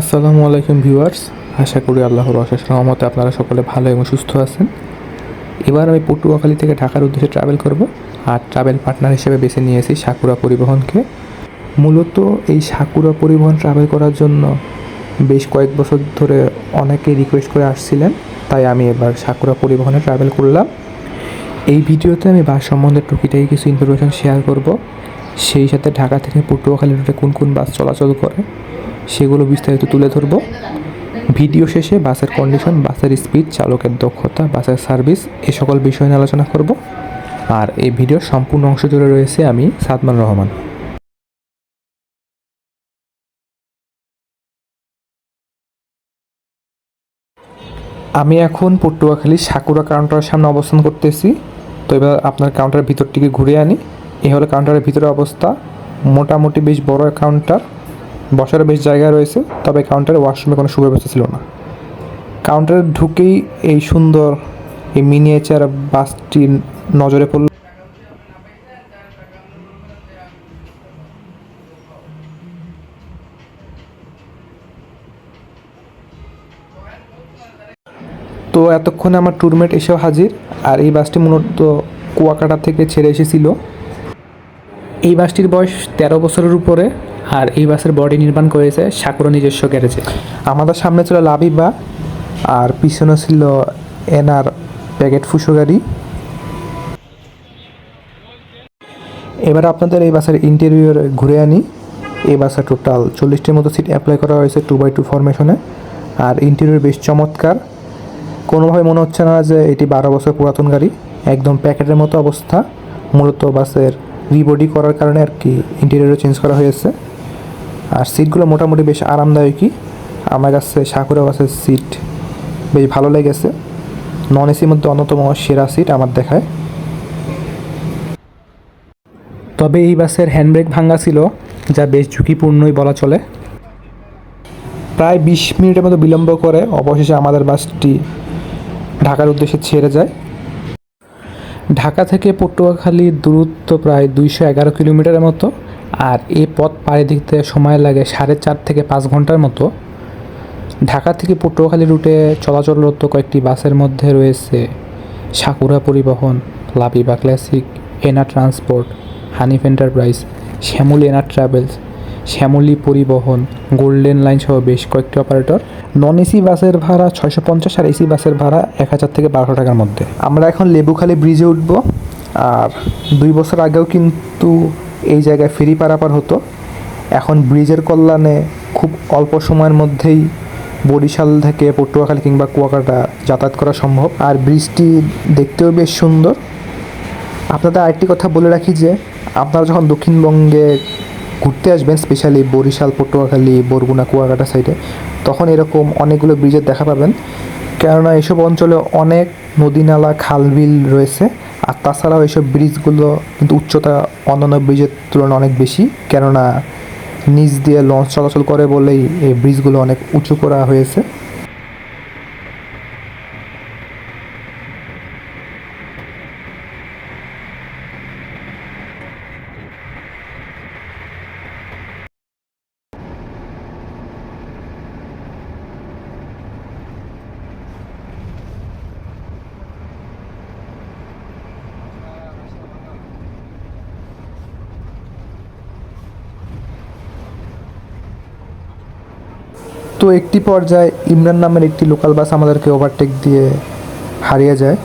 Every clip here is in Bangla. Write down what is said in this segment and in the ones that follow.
আসসালামু আলাইকুম ভিউয়ার্স, আশা করি আল্লাহর অশেষ রহমতে আপনারা সকলে ভালো এবং সুস্থ আছেন। এবার আমি পটুয়াখালী থেকে ঢাকার উদ্দেশ্যে ট্রাভেল করব, আর ট্রাভেল পার্টনার হিসেবে বেছে নিয়েছি সাকুরা পরিবহনকে। মূলত এই সাকুরা পরিবহন ট্রাভেল করার জন্য বেশ কয়েক বছর ধরে অনেকেই রিকোয়েস্ট করে আসছিলেন, তাই আমি এবার সাকুরা পরিবহনে ট্রাভেল করলাম। এই ভিডিওতে আমি বাস সম্বন্ধে টুকিটাকি কিছু ইনফরমেশন শেয়ার করব, সেই সাথে ঢাকা থেকে পটুয়াখালী রুটে কোন কোন বাস চলাচল করে। সেগুলো বিস্তারিত তুলে ধরব। ভিডিও শেষে বাসের কন্ডিশন বাসের স্পিড চালকের দক্ষতা, বাসের সার্ভিস এ সকল বিষয় নিয়ে আলোচনা করব। আর এই ভিডিওর সম্পূর্ণ অংশ জুড়ে রয়েছে আমি সাদমান রহমান। আমি এখন পটুয়াখালী সাকুরা কাউন্টারের সামনে অবস্থান করতেছি। তো এবার আপনার কাউন্টারের ভিতরটিকে ঘুরে আনি। এই হলো কাউন্টারের ভিতরের অবস্থা। মোটামুটি বেশ বড় কাউন্টার বসার বেশ জায়গা রয়েছে, তবে কাউন্টারে ওয়াশরুমে কোনো সুব্যবস্থা ছিল না। কাউন্টারে ঢুকেই এই সুন্দর এই মিনিয়েচার বাসটি নজরে পড়ল। তো এতক্ষণে আমার ট্যুরমেট এসেও হাজির, আর এই বাসটি মূলত কুয়াকাটা থেকে ছেড়ে এসেছিল। এই বাসটির বয়স তেরো বছরের উপরে আর এই বাসের বডি নির্মাণ করেছে সাকুরা নিজস্ব গ্যারেজে। আমাদের সামনে ছিল লাবিবা আর পিছনে ছিল এনার প্যাকেট ফুসো গাড়ি। এবার আপনাদের এই বাসের ইন্টেরিয়র ঘুরে আনি। এই বাসে টোটাল চল্লিশটির মতো সিট অ্যাপ্লাই করা হয়েছে টু বাই টু ফরমেশনে আর ইন্টেরিয়র বেশ চমৎকার। কোনোভাবে মনে হচ্ছে না যে এটি বারো বছর পুরাতন গাড়ি। একদম প্যাকেটের মতো অবস্থা। মূলত বাসের রিবডি করার কারণে আর কি ইন্টেরিয়রও চেঞ্জ করা হয়েছে। আর সিটগুলো মোটামুটি বেশ আরামদায়কই। আমার কাছে সাকুরা বাসের সিট বেশ ভালো লেগেছে। নন এসির মধ্যে অন্যতম সেরা সিট আমার দেখায়। তবে এই বাসের হ্যান্ডব্রেক ভাঙ্গা ছিল, যা বেশ ঝুঁকিপূর্ণই বলা চলে। প্রায় বিশ মিনিটের মতো বিলম্ব করে অবশেষে আমাদের বাসটি ঢাকার উদ্দেশ্যে ছেড়ে যায়। ঢাকা থেকে পটুয়াখালীর দূরত্ব প্রায় দুইশো এগারো কিলোমিটারের মতো। আর এই পথ পাড়ি দিতে সময় লাগে সাড়ে চার থেকে পাঁচ ঘণ্টার মতো। ঢাকা থেকে পটুয়াখালী রুটে চলাচলরত কয়েকটি বাসের মধ্যে রয়েছে Sakura Paribahan Labiba classic Ena transport, Hanif enterprise, Shyamoli Ena travels, Shyamoli Paribahan, golden line সহ বেশ কয়েকটি অপারেটর। নন এসি বাসের ভাড়া ছয়শো পঞ্চাশ আর এসি বাসের ভাড়া এক হাজার থেকে বারোশো টাকার মধ্যে। আমরা এখন লেবুখালী ব্রিজে উঠব। আর দুই বছর আগেও কিন্তু এই জায়গায় ফেরি পারাপার হতো। এখন ব্রিজের কল্যাণে খুব অল্প সময়ের মধ্যেই বরিশাল থেকে পটুয়াখালী কিংবা কুয়াকাটা যাতায়াত করা সম্ভব। আর ব্রিজটি দেখতেও বেশ সুন্দর। আপনাদের আরেকটি কথা বলে রাখি যে, আপনারা যখন দক্ষিণবঙ্গে ঘুরতে আসবেন স্পেশালি বরিশাল, পটুয়াখালী, বরগুনা, কুয়াকাটা সাইডে তখন এরকম অনেকগুলো ব্রিজের দেখা পাবেন। কেননা এসব অঞ্চলে অনেক নদী নালা খাল বিল রয়েছে। আর তাছাড়াও এসব ব্রিজগুলো কিন্তু উচ্চতা অন্যান্য ব্রিজের তুলনায় অনেক বেশি। কেননা নিচ দিয়ে লঞ্চ চলাচল করে বলেই এই ব্রিজগুলো অনেক উঁচু করা হয়েছে। তো একটি পর্যায়ে ইমরান নামের একটি লোকাল বাস আমাদেরকে ওভারটেক দিয়ে হারিয়ে যায়।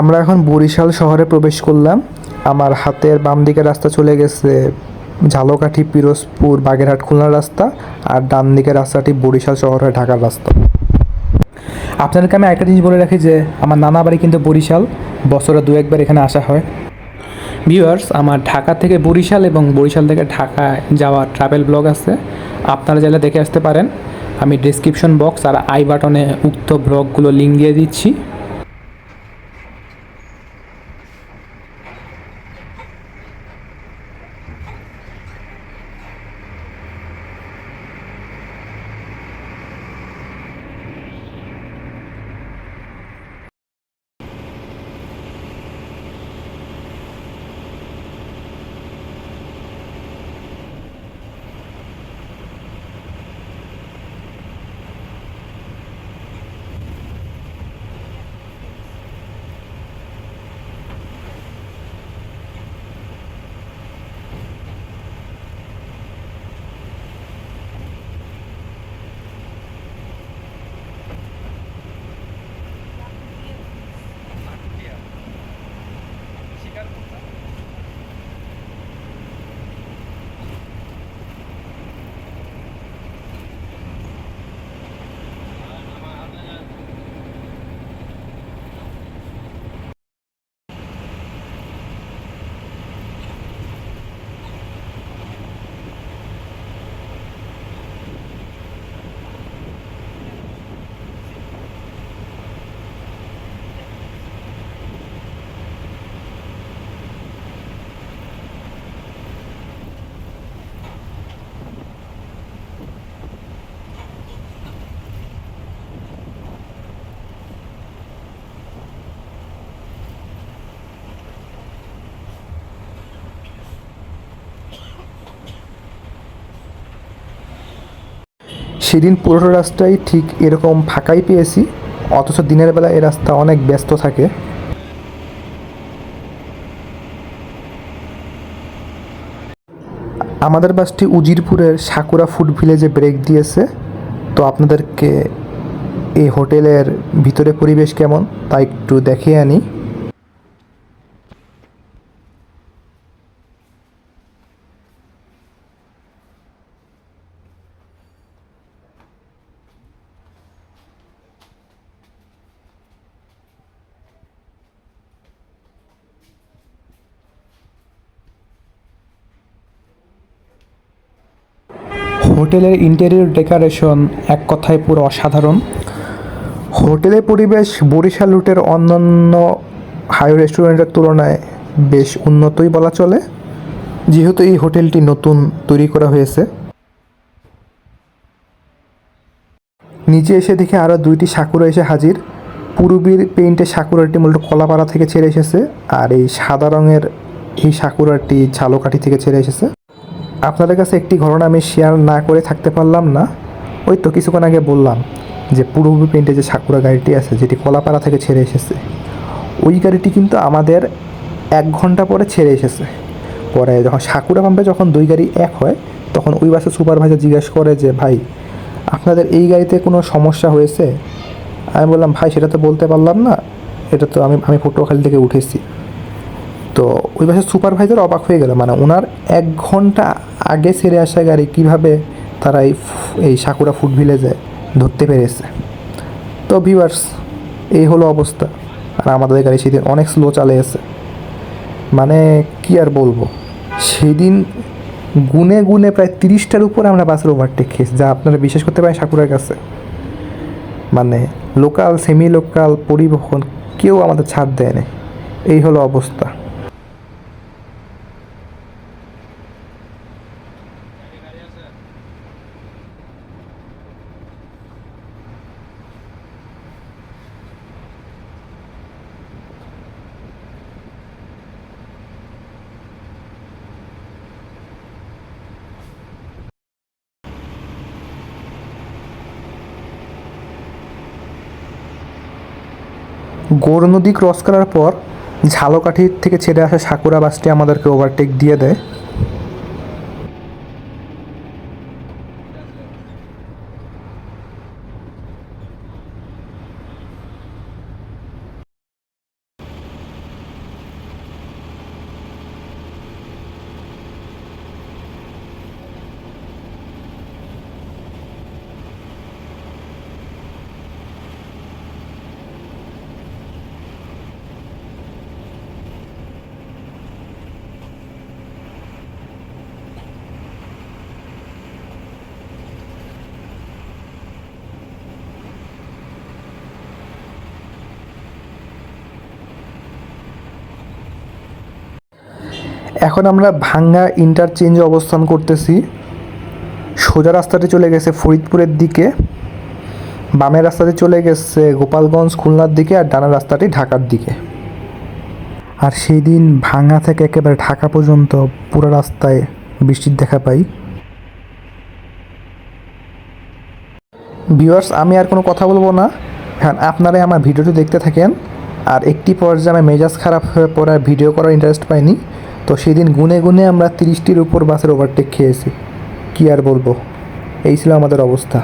আমরা এখন বরিশাল শহরে প্রবেশ করলাম। আমার হাতের বাম দিকে রাস্তা চলে গেছে ঝালকাঠি, পিরোজপুর, বাগেরহাট খুলনার রাস্তা আর ডান দিকের রাস্তাটি বরিশাল শহরে ঢাকার রাস্তা। আপনাদেরকে আমি একটা জিনিস বলে রাখি যে, আমার নানা বাড়ি কিন্তু বরিশাল। বছরে দু একবার এখানে আসা হয়। ভিউয়ার্স, আমার ঢাকা থেকে বরিশাল এবং বরিশাল থেকে ঢাকায় যাওয়ার ট্রাভেল ব্লগ আছে। আপনারা চাইলে দেখে আসতে পারেন। আমি ডিসক্রিপশন বক্স আর আই বাটনে উক্ত ব্লগগুলো লিঙ্ক দিয়ে দিচ্ছি। সেদিন পুরোটা রাস্তায় ঠিক এরকম ফাঁকাই পেয়েছি, অথচ দিনের বেলা এ রাস্তা অনেক ব্যস্ত থাকে। আমাদের বাসটি উজিরপুরের সাকুরা ফুড ভিলেজে ব্রেক দিয়েছে। তো আপনাদেরকে এই হোটেলের ভিতরে পরিবেশ কেমন তা একটু দেখিয়ে আনি। হোটেলের ইন্টেরিয়র ডেকোরেশন এক কথায় পুরো অসাধারণ। হোটেলের পরিবেশ বরিশাল রুটের অন্যান্য হাই রেস্টুরেন্টের তুলনায় বেশ উন্নতই বলা চলে, যেহেতু এই হোটেলটি নতুন তৈরি করা হয়েছে। নিচে এসে দেখে আরও দুইটি সাকুরা এসে হাজির। পূর্বীর পেইন্টে সাকুরাটি মূলত কলাপাড়া থেকে ছেড়ে এসেছে, আর এই সাদা রঙের এই সাকুরাটি ঝালকাঠি থেকে ছেড়ে এসেছে। আপনাদের কাছে একটি ঘটনা আমি শেয়ার না করে থাকতে পারলাম না। ওই তো কিছুক্ষণ আগে বললাম যে পূর্বী পেন্টে যে সাকুরা গাড়িটি আছে, যেটি কলাপাড়া থেকে ছেড়ে এসেছে, ওই গাড়িটি কিন্তু আমাদের এক ঘণ্টা পরে ছেড়ে এসেছে। পরে যখন সাকুরা পাম্পে যখন দুই গাড়ি এক হয়, তখন ওই বাসের সুপারভাইজার জিজ্ঞেস করে যে, ভাই, আপনাদের এই গাড়িতে কোনো সমস্যা হয়েছে? আমি বললাম, ভাই, সেটা তো বলতে পারলাম না। এটা তো আমি আমি পটুয়াখালী থেকে উঠেছি। তো ওই বাসের সুপারভাইজার অবাক হয়ে গেল। মানে ওনার এক ঘণ্টা আগে ছেড়ে আসা গাড়ি কীভাবে তারা এই এই সাকুরা ফুড ভিলেজে ধরতে পেরেছে। তো ভিউয়ার্স, এই হলো অবস্থা। আর আমাদের গাড়ি সেদিন অনেক স্লো চালিয়েছে। মানে কি আর বলব? সেদিন গুনে গুনে প্রায় তিরিশটার উপরে আমরা বাসের ওভারটেক খেয়েছি, যা আপনারা বিশ্বাস করতে পারেন সাকুরার কাছে। মানে লোকাল সেমি লোকাল পরিবহন, কেউ আমাদের ছাড় দেয় না এই হলো অবস্থা। গৌর নদী ক্রস করার পর ঝালকাঠির থেকে ছেড়ে আসা সাকুরা বাসটি আমাদেরকে ওভারটেক দিয়ে দেয়। এখন আমরা ভাঙ্গা ইন্টারচেঞ্জে অবস্থান করতেছি। সোজা রাস্তাটি চলে গেছে ফরিদপুরের দিকে। বামের রাস্তাটি চলে গেছে গোপালগঞ্জ খুলনার দিকে আর ডানার রাস্তাটি ঢাকার দিকে। আর সেই দিন ভাঙ্গা থেকে একেবারে ঢাকা পর্যন্ত পুরো রাস্তায় বৃষ্টির দেখা পাই। ভিউয়ার্স, আমি আর কোনো কথা বলব না। হ্যাঁ আপনারাই আমার ভিডিওটি দেখতে থাকেন। আর একটি পর্যায়ে আমার মেজাজ খারাপ হয়ে পড়ে আর ভিডিও করার ইন্টারেস্ট পাইনি। তো সেদিন গুনে গুনে আমরা তিরিশটির উপর বাসের ওভারটেক খেয়েছি। কী আর বলব? এই ছিল আমাদের অবস্থা।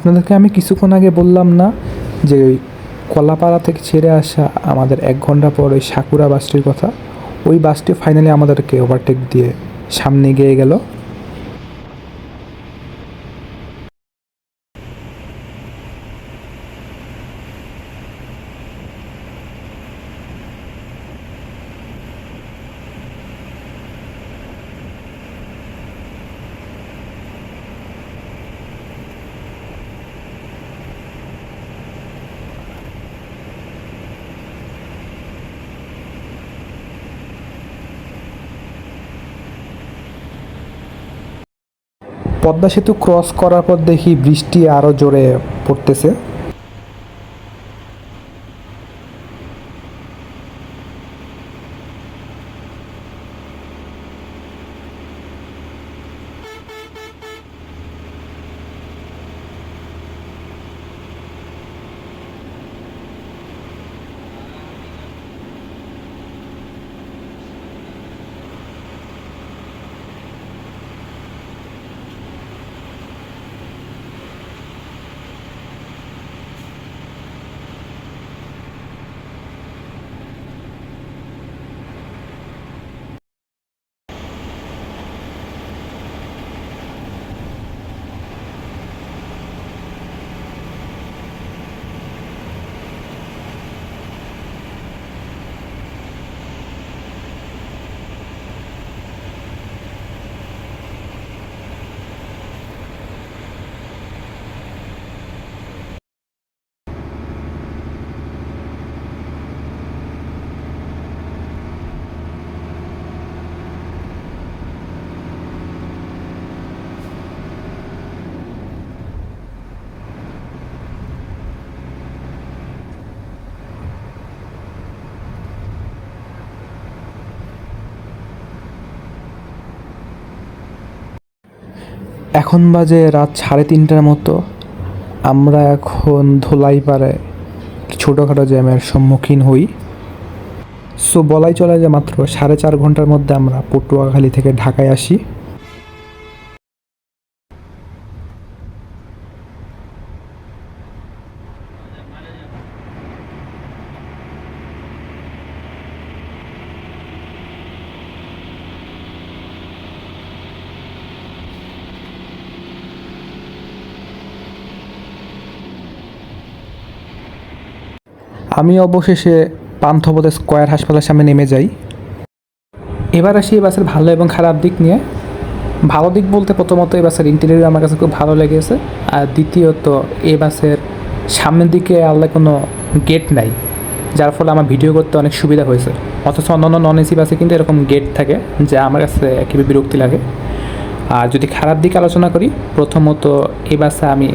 আপনাদেরকে আমি কিছুক্ষণ আগে বললাম না যে ওই কলাপাড়া থেকে ছেড়ে আসা আমাদের এক ঘণ্টা পর ওই সাকুরা বাসটির কথা? ওই বাসটি ফাইনালি আমাদেরকে ওভারটেক দিয়ে সামনে গিয়ে গেল। পদ্মা সেতু ক্রস করার পর দেখি বৃষ্টি আরও জোরে পড়তেছে। এখন বাজে রাত সাড়ে তিনটার মতো। আমরা এখন ধোলাই পাড়ে ছোটোখাটো জ্যামের সম্মুখীন হই। সো বলাই চলে যে মাত্র সাড়ে চার ঘণ্টার মধ্যে আমরা পটুয়াখালী থেকে ঢাকায় আসি। আমি অবশেষে পান্থপথে স্কোয়ার হাসপাতালের সামনে নেমে যাই। এবার আসি এই বাসের ভালো এবং খারাপ দিক নিয়ে। ভালো দিক বলতে প্রথমত এই বাসের ইন্টেরিয়র আমার কাছে খুব ভালো লেগেছে। আর দ্বিতীয়ত এই বাসের সামনের দিকে আলাদা কোনো গেট নাই, যার ফলে আমার ভিডিও করতে অনেক সুবিধা হয়েছে। অথচ অন্যান্য নন এসি বাসে কিন্তু এরকম গেট থাকে, যা আমার কাছে একেবারে বিরক্তি লাগে। আর যদি খারাপ দিক আলোচনা করি, প্রথমত এই বাসে আমি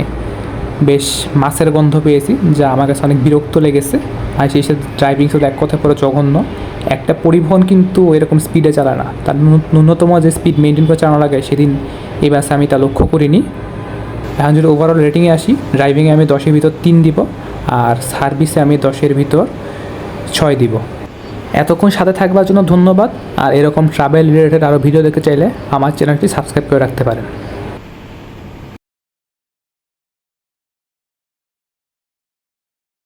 বেশ মাছের গন্ধ পেয়েছি, যা আমার কাছে অনেক বিরক্ত লেগেছে। আর সেই সাথে ড্রাইভিং শুধু এক কথা করে জঘন্য। একটা পরিবহন কিন্তু এরকম স্পিডে চালায় না। তার ন্যূনতম যে স্পিড মেনটেন করে চালানো লাগে, সেদিন এই বাসে আমি তা লক্ষ্য করিনি। এখন যদি ওভারঅল রেটিংয়ে আসি ড্রাইভিংয়ে আমি দশের ভিতর তিন দিব, আর সার্ভিসে আমি দশের ভিতর ছয় দিব। এতক্ষণ সাথে থাকবার জন্য ধন্যবাদ, আর এরকম ট্রাভেল রিলেটেড আরও ভিডিও দেখতে চাইলে আমার চ্যানেলটি সাবস্ক্রাইব করে রাখতে পারেন।